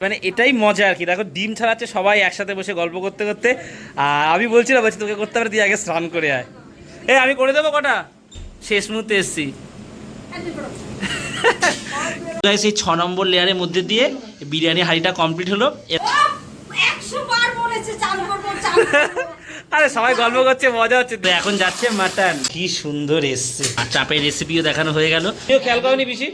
মানে এটাই মজা আর কি। দেখো ডিম ছাড়াচ্ছে সবাই একসাথে বসে গল্প করতে করতে। আর আমি বলছিলাম বলছি তোকে করতে পারে তুই আগে স্নান করে আয়। এ আমি করে দেবো কটা? শেষ মুহূর্তে এসছি। এই ছ নম্বর লেয়ারের মধ্যে দিয়ে বিরিয়ানি হাঁড়িটা কমপ্লিট হলো। আরে সবাই গল্প করছে মজা হচ্ছে। তো এখন যাচ্ছে মাটন। কি সুন্দর এসছে। আর চাপের রেসিপিও দেখানো হয়ে গেল। কেউ খেয়াল করনি পিসি?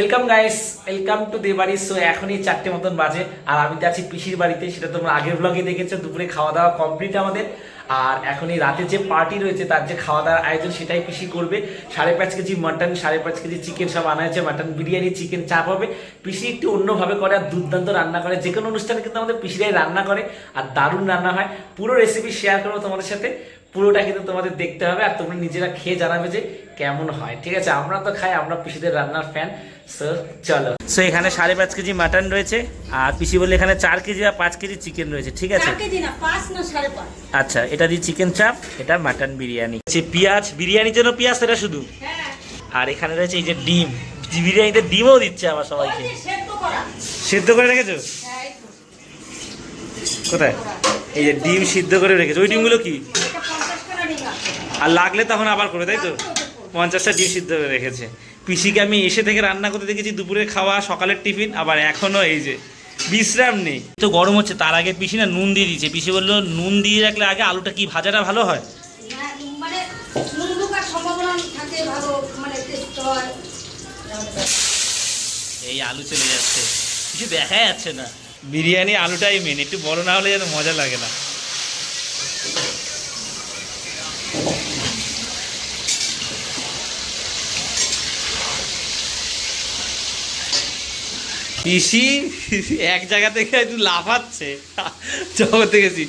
Welcome guys welcome to the বাড়ি। সো এখনই চারটে মতন বাজে। আর আমি যাচ্ছি পিসির বাড়িতে। সেটা তোমরা আগের ব্লগে দেখেছ। দুপুরে খাওয়া দাওয়া কমপ্লিট আমাদের। আর এখন এই রাতে যে পার্টি রয়েছে, তার যে খাওয়া দাওয়ার আয়োজন, সেটাই পিসি করবে। সাড়ে পাঁচ কেজি মাটন সাড়ে পাঁচ কেজি চিকেন সব আনা হয়েছে। মাটন বিরিয়ানি চিকেন চাপ হবে। পিসি একটু অন্যভাবে করে আর দুর্দান্ত রান্না করে। যে কোনো অনুষ্ঠানে কিন্তু আমাদের পিসিরাই রান্না করে। আর দারুণ রান্না হয়। পুরো রেসিপি শেয়ার করব তোমাদের সাথে। পুরোটা কিন্তু তোমাদের দেখতে হবে আর তোমরা নিজেরা খেয়ে জানাবে যে কেমন হয়। ঠিক আছে? আমরা তো খাই আমরা পিসিদের রান্নার ফ্যান সো চলো। সো এখানে সাড়ে পাঁচ কেজি মাটন রয়েছে আর পিসি বললে এখানে চার কেজি বা পাঁচ কেজি চিকেন রয়েছে ঠিক আছে? আচ্ছা এটা দিয়ে চিকেন চাপ এটা মাটন বিরিয়ানি। পেঁয়াজ বিরিয়ানির জন্য পেঁয়াজ সেটা শুধু? হ্যাঁ। আর এখানে রয়েছে এই যে ডিম বিরিয়ানিতে ডিমও দিচ্ছে আবার সবাইকে। যে সেদ্ধ করা। সিদ্ধ করে রেখেছো? হ্যাঁ কোথায়? এই যে ডিম সিদ্ধ করে রেখেছো। ওই ডিমগুলো কি এটা পঞ্চাশ টাকা ডিম আছে আর লাগলে তখন আবার করে তাই তো? পঞ্চাশটা ডিম সিদ্ধ করে রেখেছে। পিসিকে আমি এসে থেকে রান্না করতে দেখেছি দুপুরে খাওয়া সকালের টিফিন আবার এখনও এই যে বিশ্রাম নেই। তো গরম হচ্ছে তার আগে পিসি না নুন দিয়ে দিয়েছে। পিসি বলল নুন দিয়ে রাখলে আগে আলুটা কি ভাজাটা ভালো হয়? মানে মানে হয়। এই আলু চলে যাচ্ছে। কিছু দেখা যাচ্ছে না। বিরিয়ানি আলুটাই মেন একটু বড় না হলে যেন মজা লাগে না। পিসি এক জায়গা থেকে একটু লাফাচ্ছে। জগতে গেছি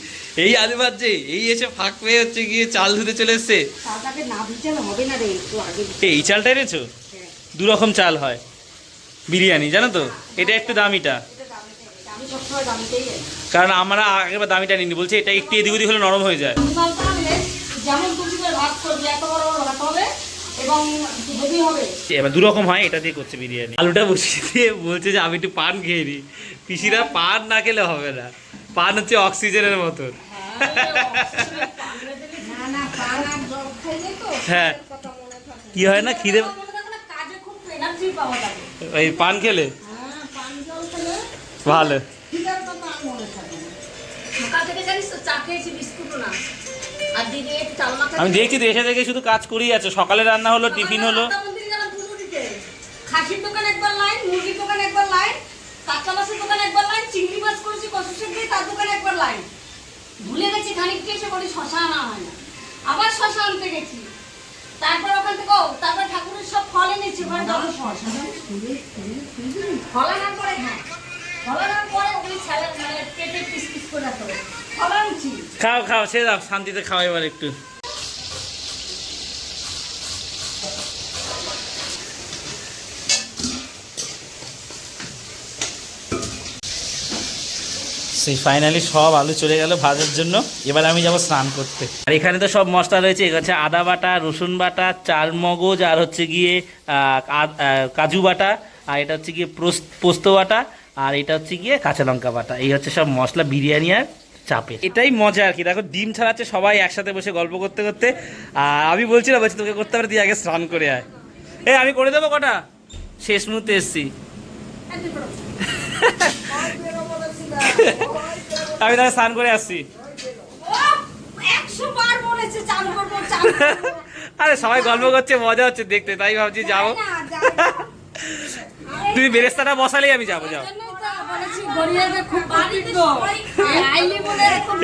এই আলু ভাজছে এই এসে ফাঁক পেয়ে হচ্ছে গিয়ে চাল ধুতে চলে এসছে। এই চালটা এনেছো? হ্যাঁ, দু রকম চাল হয়। বিরিয়ানি জানো তো? এটা একটু দামিটা। কারণ আমরা আগেবার দামিটা নিনি বলছে এটা একটু এদিক ওদিক হলে নরম হয়ে যায়। যেমন তুমি করে ভাত করবি এত বড় হবে এবং হেভি হবে। এবার দু রকম হয় এটা দিয়ে করছে বিরিয়ানি। আলুটা বসিয়ে দিয়ে বলছে যে আমি একটু পান খেয়ে নিই পিসিরা পান না খেলে হবে না। পান হচ্ছে অক্সিজেনের মতন। হ্যাঁ। কি হয় না খিদে ওই পান খেলে? হ্যাঁ খেলে ভালো। আমি দেখছি তো এসে দেখে শুধু কাজ করেই আছে। সকালে রান্না হলো টিফিন হলো। খাসির দোকান একবার লাইন মুরগির দোকান একবার লাইন কাঁচা মাছের দোকান একবার লাইন চিংড়ি মাছ করেছি কষু সেদ্ধি তার দোকান একবার লাইন। ভুলে গেছি খানিকটা এসে বলি শশা আনা হয় না। আবার শশা আনতে গেছি। তারপর ওখান থেকে ও তারপর ঠাকুরের সব ফল এনেছি ওখানে যত ফল আনার পরে হ্যাঁ। ফল আনার পরে ওখানে স্যালাড মানে কেটে পিস পিস করে রাখতে খাও খাও সে দাও শান্তিতে খাও এবার একটু। সেই ফাইনালি সব আলু চলে গেল ভাজার জন্য। এবার আমি যাব স্নান করতে। আর এখানে তো সব মশলা রয়েছে এখানে হচ্ছে আদা বাটা রসুন বাটা চাল মগজ আর হচ্ছে গিয়ে কাজু বাটা আর এটা হচ্ছে গিয়ে পোস- পোস্ত বাটা আর এটা হচ্ছে গিয়ে কাঁচা লঙ্কা বাটা। এই হচ্ছে সব মশলা বিরিয়ানি আর চাপে এটাই মজা আর কি। দেখো ডিম ছাড়াচ্ছে সবাই একসাথে বসে গল্প করতে করতে। আর আমি বলছিলাম বলছি তোকে করতে পারে তুই আগে স্নান করে আয়। এ আমি করে দেবো কটা? শেষ মুহূর্তে এসছি। আমি তাহলে স্নান করে আসছি। আরে সবাই গল্প করছে মজা হচ্ছে দেখতে তাই ভাবছি যাব। তুমি বেরেস্তাটা বসালেই আমি যাব যাও।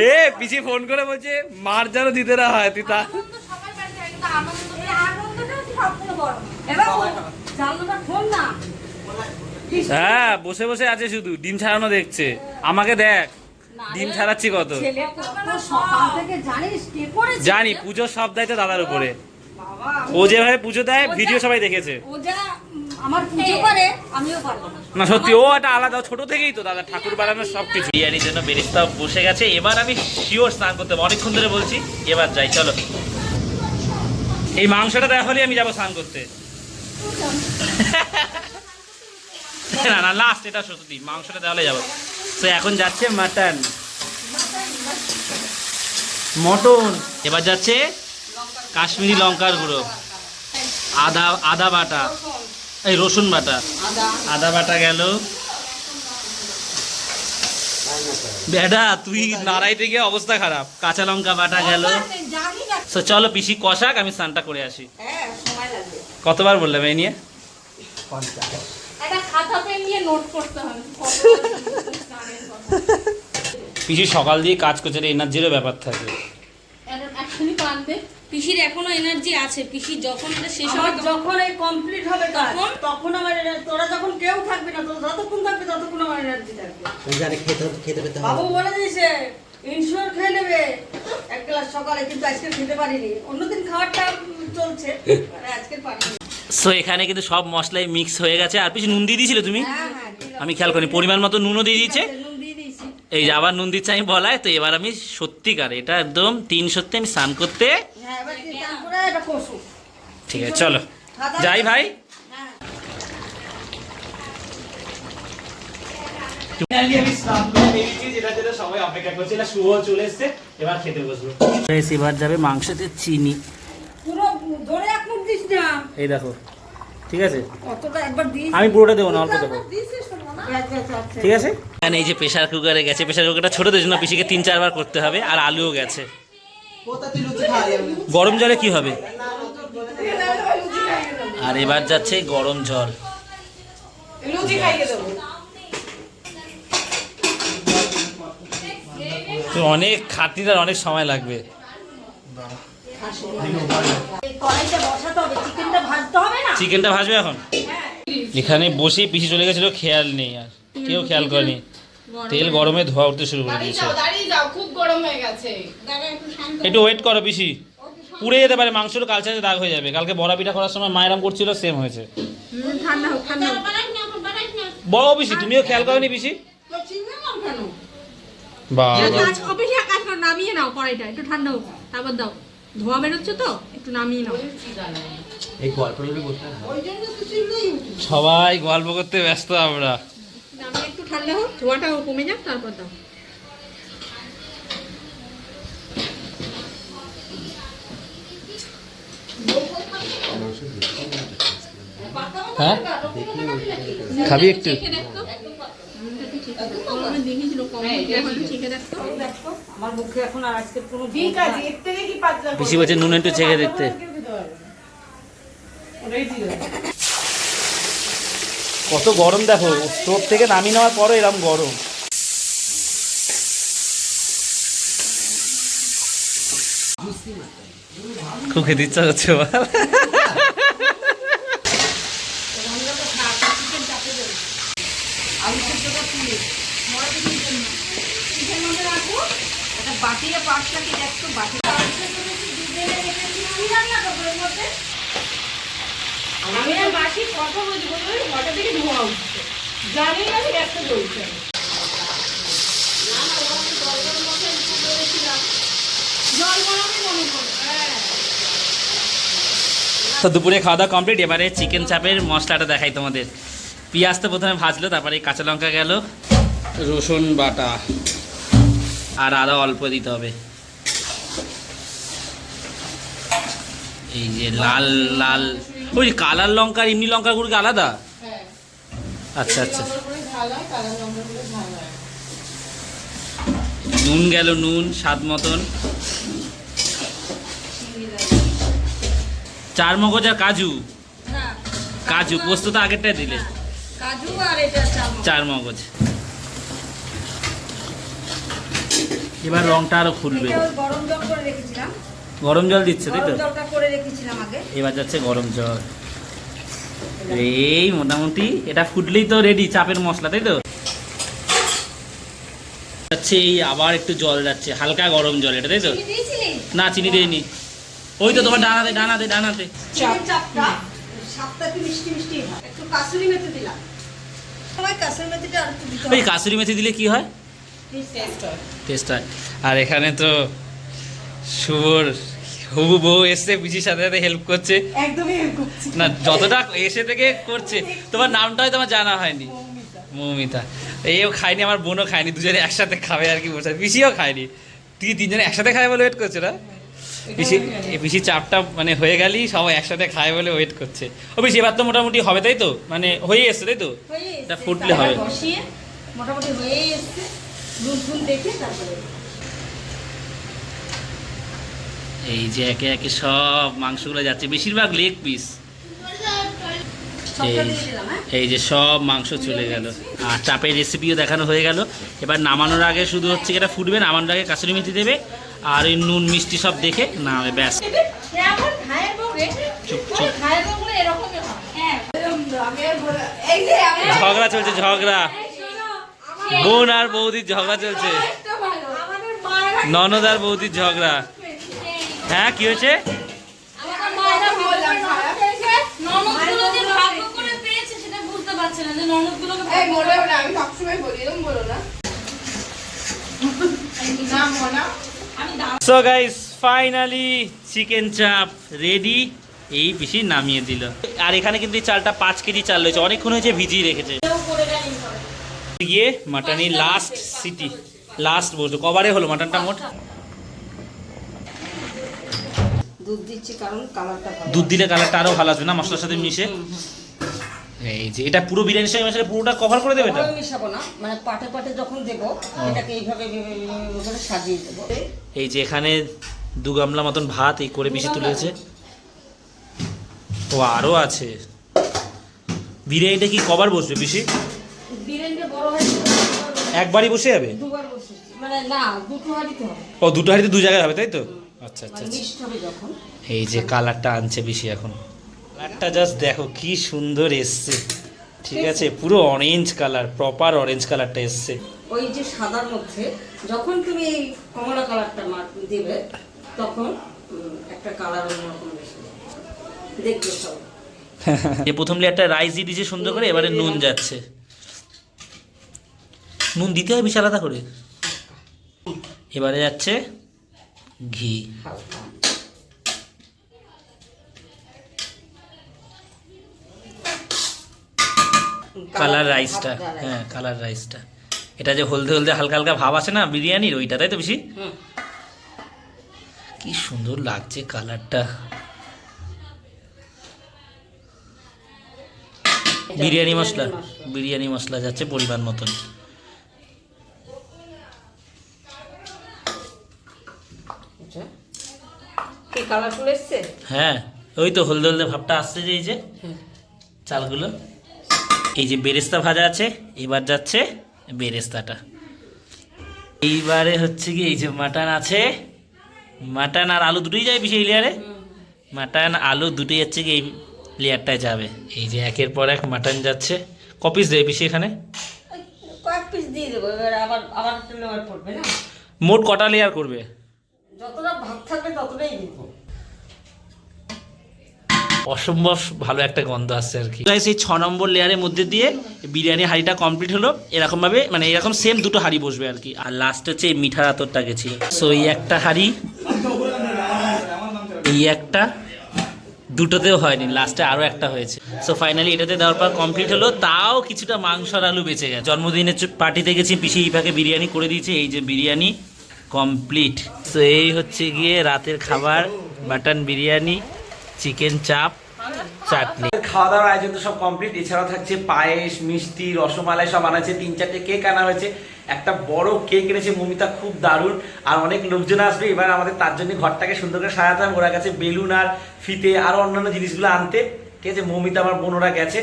এ পিছিয়ে ফোন করে বলছে মার যেন দিতে না হয় তুই তা আনন্দ সবাই বাড়িতে হয়। হ্যাঁ বসে বসে আছে শুধু ডিম ছাড়ানো দেখছে। আমাকে দেখ ডিম ছাড়াচ্ছি কত। ছেলে কত সকাল থেকে জানিস কে করেছে? জানি পুজোর সব দায়িত্ব দাদার উপরে। ও যেভাবে পুজো দেয় ভিডিও সবাই দেখেছে। ও যা উম, আমার পুজো করে আমিও পারব না। সত্যি ও একটা আলাদা ছোট থেকেই তো দাদা ঠাকুর বানানোর সব কিছু। বিরিয়ানির জন্য বেরিস্তা বসে গেছে এবার আমি শিওর স্নান করতে হবে। অনেকক্ষণ ধরে বলছি এবার যাই চলো। এই মাংসটা দেখা হলে আমি যাব স্নান করতে। না না লাস্ট এটা সত্যি মাংসটা তাহলে যাব। তো এখন যাচ্ছে মাটন মটন। এবার যাচ্ছে কাশ্মীরি লঙ্কার গুঁড়ো। আদা আদা বাটা। এই রসুন বাটা। আদা। বাটা গেল। বেডা তুই নাড়াইতে গিয়ে অবস্থা খারাপ। কাঁচা লঙ্কা বাটা গেল। তো চলো পিসি কষাক আমি স্নানটা করে আসি। হ্যাঁ কতবার বললাম এই নিয়ে? পিসি সকাল দিয়ে কাজ করছে এনার্জিরও ব্যাপার থাকে। পিসির এখনও এনার্জি আছে পিসি যখন এটা শেষ হবে যখন এই কমপ্লিট হবে তখন? তখন আমার তোরা যখন কেউ থাকবি না তোরা যতক্ষণ থাকবে ততক্ষণ আমার এনার্জি থাকবে। ওই জানে খেতে খেতে পেতে বাবু বলে দিয়েছে ইনশিওর খেয়ে নেবে। এক গ্লাস সকালে কিন্তু আজকে খেতে পারিনি। অন্যদিন খাবারটা চলছে আর আজকে পারিনি সো এখানে কিন্তু সব মশলাই মিক্স হয়ে গেছে। আর পিছু নুন দিয়ে দিয়েছিলে তুমি? হ্যাঁ হ্যাঁ আমি খেয়াল করি পরিমাণ মতো নুনও দিয়ে দিয়েছে। নুন দিয়ে দিয়েছি। এই যে আবার নুন দিচ্ছে আমি বলায় তো এবার আমি সত্যিকার এটা একদম তিন সত্যি আমি স্নান করতে হ্যাঁ ঠিক আছে চলো। যাই ভাই। হ্যাঁ। এবার যাবে মাংসতে চিনি। পুরো ধরে এক মুখ দিস না। এই দেখো ঠিক আছে? আমি পুরোটা দেবো না অল্প দেবো? আচ্ছা আচ্ছা আচ্ছা। ঠিক আছে? এই যে প্রেশার কুকারে গেছে প্রেশার কুকারটা ছোট ছোটদের জন্য পিসিকে তিন চারবার করতে হবে আর আলুও গেছে। গরম জলে কি হবে? আর এবার যাচ্ছে গরম জল। তো অনেক খাটনিটার অনেক সময় লাগবে। চিকেনটা ভাজবে এখন? এখানে বসে পিসি চলে গেছিল, খেয়াল নেই আর। কেউ খেয়াল করেনি। তেল গরমে ধোয়া উঠতে শুরু করে দিয়েছে। গরম হয়ে গেছে। একটু ওয়েট করো পিসি। পুড়ে যেতে পারে মাংসটা কালচারে দাগ হয়ে যাবে। কালকে বড়া পিঠা করার সময় মায়েরাম করছিল সেম হয়েছে। বড় পিসি তুমিও খেয়াল করনি পিসি? নামিয়ে নাও কড়াইটা একটু ঠান্ডা হোক। তারপর দাও। ধোয়া বেরোচ্ছে তো একটু নামিয়ে নাও। এই সবাই গল্প করতে ব্যস্ত আমরা। একটু ঠান্ডা হোক ধোয়াটা কমে যাক তারপর দাও হ্যাঁ খাবি একটু চেখে দেখতো আমি দেখেছিল কম এখন চেখে দেখতো আমার মুখে এখন আর আজকে কোনো ঠিক আছে এর পাতলা পিসি বলছে নুন একটু চেখে দেখতে। কত গরম দেখো, স্টোভ থেকে নামিয়ে নেওয়ার পরও এরকম গরম। খুব খেতে ইচ্ছা তো দুপুরে খাওয়া দাওয়া কমপ্লিট এবারে চিকেন চাপের মশলাটা দেখাই তোমাদের। পেঁয়াজ তো প্রথমে ভাজলো তারপরে কাঁচা লঙ্কা গেল রসুন বাটা আর আদা অল্প দিতে হবে। এই যে লাল লাল ওই কালার লঙ্কা আর এমনি লঙ্কার গুঁড়ো আলাদা? আচ্ছা আচ্ছা। নুন গেল নুন স্বাদ মতন। চার মগজ আর কাজু? কাজু পোস্ত তো আগেরটাই দিলে। কাজু আর এটা চার মগজ। এবার রংটা আরও ওই গরম জল করে রেখেছিলাম। গরম জল দিচ্ছে তাই তো? জলটা করে রেখেছিলাম আগে। এবার যাচ্ছে গরম জল। এই মোটামুটি এটা ফুটলেই তো রেডি চাপের মশলা তাই তো? যাচ্ছে এই আবার একটু জল যাচ্ছে হালকা গরম জল এটা তাই তো? না চিনি দেয়নি ওই তো তোমার ডানাতে ডানাতে ডানাতে। চাপটা? স্বাদটা মিষ্টি মিষ্টি হয়। একটু কাসুরি মেথি দিলাম। সবাই কাসুরি মেথিটা আর একটু দিতে ওই কাসুরি মেথি দিলে কি হয়? টেস্ট হয়। আর এখানে তো শুভর হবু বউ এসছে পিসির সাথে সাথে হেল্প করছে। একদমই help করছি। না যতটা এসে থেকে করছে তোমার নামটা হয়তো আমার জানা হয়নি। মৌমিতা। এইও খায়নি আমার বোনও খায়নি দুজনে একসাথে খাবে আর কি বসে পিসিও খায়নি। তুই তিনজনে একসাথে খায় বলে ওয়েট করছে না? পিসি পিসি চাপটা মানে হয়ে গেলেই সবাই একসাথে খায় বলে ওয়েট করছে। ও পিসি এবার তো মোটামুটি হবে তাই তো? মানে হয়ে এসছে তাই তো? এটা ফুটলে হবে। মোটামুটি হয়ে এসছে নুন ফুন দেখে তারপরে এই যে একে একে সব মাংসগুলো যাচ্ছে বেশিরভাগ লেগ পিস হ্যাঁ? এই যে সব মাংস চলে গেল। আর চাপের রেসিপিও দেখানো হয়ে গেল। এবার নামানোর আগে শুধু হচ্ছে এটা ফুটবে নামানোর আগে কাসুরি মেথি দেবে। আর ওই নুন মিষ্টি সব দেখে না ব্যাস। চুপ চুপ। হয় হ্যাঁ এই ঝগড়া চলছে ঝগড়া। বোন আর বৌদির ঝগড়া চলছে। ননদ আর বৌদির ঝগড়া। হ্যাঁ কি হয়েছে? আমাদের মায়েরা বললাম ননদগুলো যে ভাগ্য করে পেয়েছে সেটা বুঝতে পারছে না যে ননদগুলোকে এই ভাগ্য বলে না আমি সবসময় বলি এরকম বলো না। So guys finally chicken chaap ready এই বেশি নামিয়ে দিল। আর এখানে কিন্তু চালটা পাঁচ কেজি চাল রয়েছে। অনেকক্ষণ হয়েছে ভিজিয়ে রেখেছে। গিয়ে মাটনি লাস্ট সিটি লাস্ট বলছো কবারে হলো মাটনটা মোট? দুধ দিচ্ছি কারণ কালারটা দুধ দিলে কালারটা আরও ভালো আসবে না? মশলার সাথে মিশে? এই যে এটা পুরো বিরিয়ানির সঙ্গে মিশে পুরোটা কভার করে দেবে এটা? মিশাবো না মানে পাটে পাটে যখন দেবো এটাকে এইভাবে করে সাজিয়ে দেবো। এই যে এখানে দু গামলা মতন ভাত এই করে বেশি তুলেছে। ও আরও আছে। বিরিয়ানিটা কি কবার বসবে বেশি একবারই বসে যাবে? মানে না দুটো হাঁড়িতে হবে। ও দুটো হাঁড়িতে দু জায়গায় হবে তাই তো? আচ্ছা আচ্ছা মানে আচ্ছা। হবে যখন। এই যে কালারটা আনছে বেশি এখন। কালারটা জাস্ট দেখো কি সুন্দর এসছে। ঠিক আছে পুরো অরেঞ্জ কালার প্রপার অরেঞ্জ কালারটা এসছে। ওই যে সাদার মধ্যে যখন তুমি এই কমলা কালারটা দিবে তখন একটা কালার অন্যরকম দেখবে সব। যে প্রথম লেয়ারটা রাইস দিয়ে দিয়েছে সুন্দর করে এবারে নুন যাচ্ছে। নুন দিতে হয় বেশি আলাদা করে। এবারে যাচ্ছে ঘি। কালার রাইসটা হ্যাঁ কালার রাইসটা এটা যে হলদে হলদে হালকা হালকা ভাব আছে না বিরিয়ানির ওইটা তাই তো বেশি কি সুন্দর লাগছে কালারটা বিরিয়ানি মশলা। বিরিয়ানি মশলা যাচ্ছে পরিমাণ মতন। এসছে? হ্যাঁ ওই তো হলদে হলদে ভাবটা আসছে যে এই যে চালগুলো। এই যে বেরেস্তা ভাজা আছে এবার যাচ্ছে বেরেস্তাটা। এইবারে হচ্ছে কি এই যে মাটন আছে মাটন আর আলু দুটোই যায় বেশি লেয়ারে মাটন আলু দুটোই যাচ্ছে কি এই লেয়ারটায় যাবে। এই যে একের পর এক মাটন যাচ্ছে। কপিস দেবে বেশি এখানে? ওই কয়েক পিস দিয়ে দেবো এবার আবার আবার পড়বে না? মোট কটা লেয়ার করবে? যতটা ভাগ থাকবে ততটাই দিব। অসম্ভব ভালো একটা গন্ধ আসছে আর কি। এই ছ নম্বর লেয়ারের মধ্যে দিয়ে বিরিয়ানি হাঁড়িটা কমপ্লিট হলো। এরকম ভাবে মানে এরকম সেম দুটো হাঁড়ি বসবে আর কি। আর লাস্ট হচ্ছে এই মিঠার আতরটা গেছিল সো এই একটা হাঁড়ি, এই একটা, দুটোতেও হয়নি লাস্টে আরও একটা হয়েছে। সো ফাইনালি এটাতে দেওয়ার পর কমপ্লিট হলো। তাও কিছুটা মাংস আর আলু বেঁচে গেছে। জন্মদিনের পার্টিতে গেছি, পিসি ইফাকে বিরিয়ানি করে দিয়েছে। এই যে বিরিয়ানি কমপ্লিট সো এই হচ্ছে গিয়ে রাতের খাবার মাটন বিরিয়ানি। চিকেন চাপ, চাটনি। খাওয়া দাওয়ার আয়োজন তো সব কমপ্লিট এছাড়াও থাকছে পায়েস, মিষ্টি, রসমালাই, সব আনাচ্ছে। তিন চারটে কেক আনা হয়েছে। একটা বড় কেক এনেছে মমিতা, খুব দারুণ। আর অনেক লোকজন আসবে, এবার আমাদের তার জন্য ঘরটাকে সুন্দর করে সাজাতে হবে। ওরা গেছে বেলুন আর ফিতে আর অন্যান্য জিনিসগুলো আনতে। ঠিক আছে মমিতা আমার বোনরা গেছে।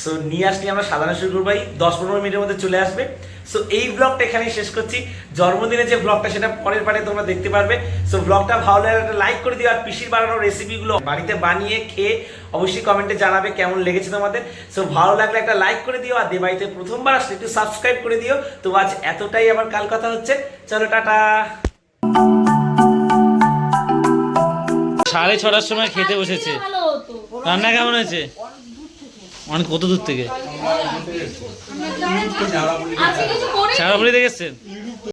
সো নিয়ে আসলে আমরা সাজানো শুরু করব এই দশ পনেরো মিনিটের মধ্যে চলে আসবে। সো এই ব্লগটা এখানেই শেষ করছি। জন্মদিনের যে ব্লগটা সেটা পরের পারে তোমরা দেখতে পারবে। সো ব্লগটা ভালো লাগলে একটা লাইক করে দিও আর পিসির বানানো রেসিপিগুলো বাড়িতে বানিয়ে খেয়ে অবশ্যই কমেন্টে জানাবে কেমন লেগেছে তোমাদের। সো ভালো লাগলে একটা লাইক করে দিও আর দেবাইতে প্রথমবার আসলে একটু সাবস্ক্রাইব করে দিও। তো আজ এতটাই আমার কাল কথা হচ্ছে। চলো টাটা। সাড়ে ছটার সময় খেতে বসেছে। রান্না কেমন হয়েছে? অনেক কত দূর থেকে? সারাপুরি থেকে দেখেছেন?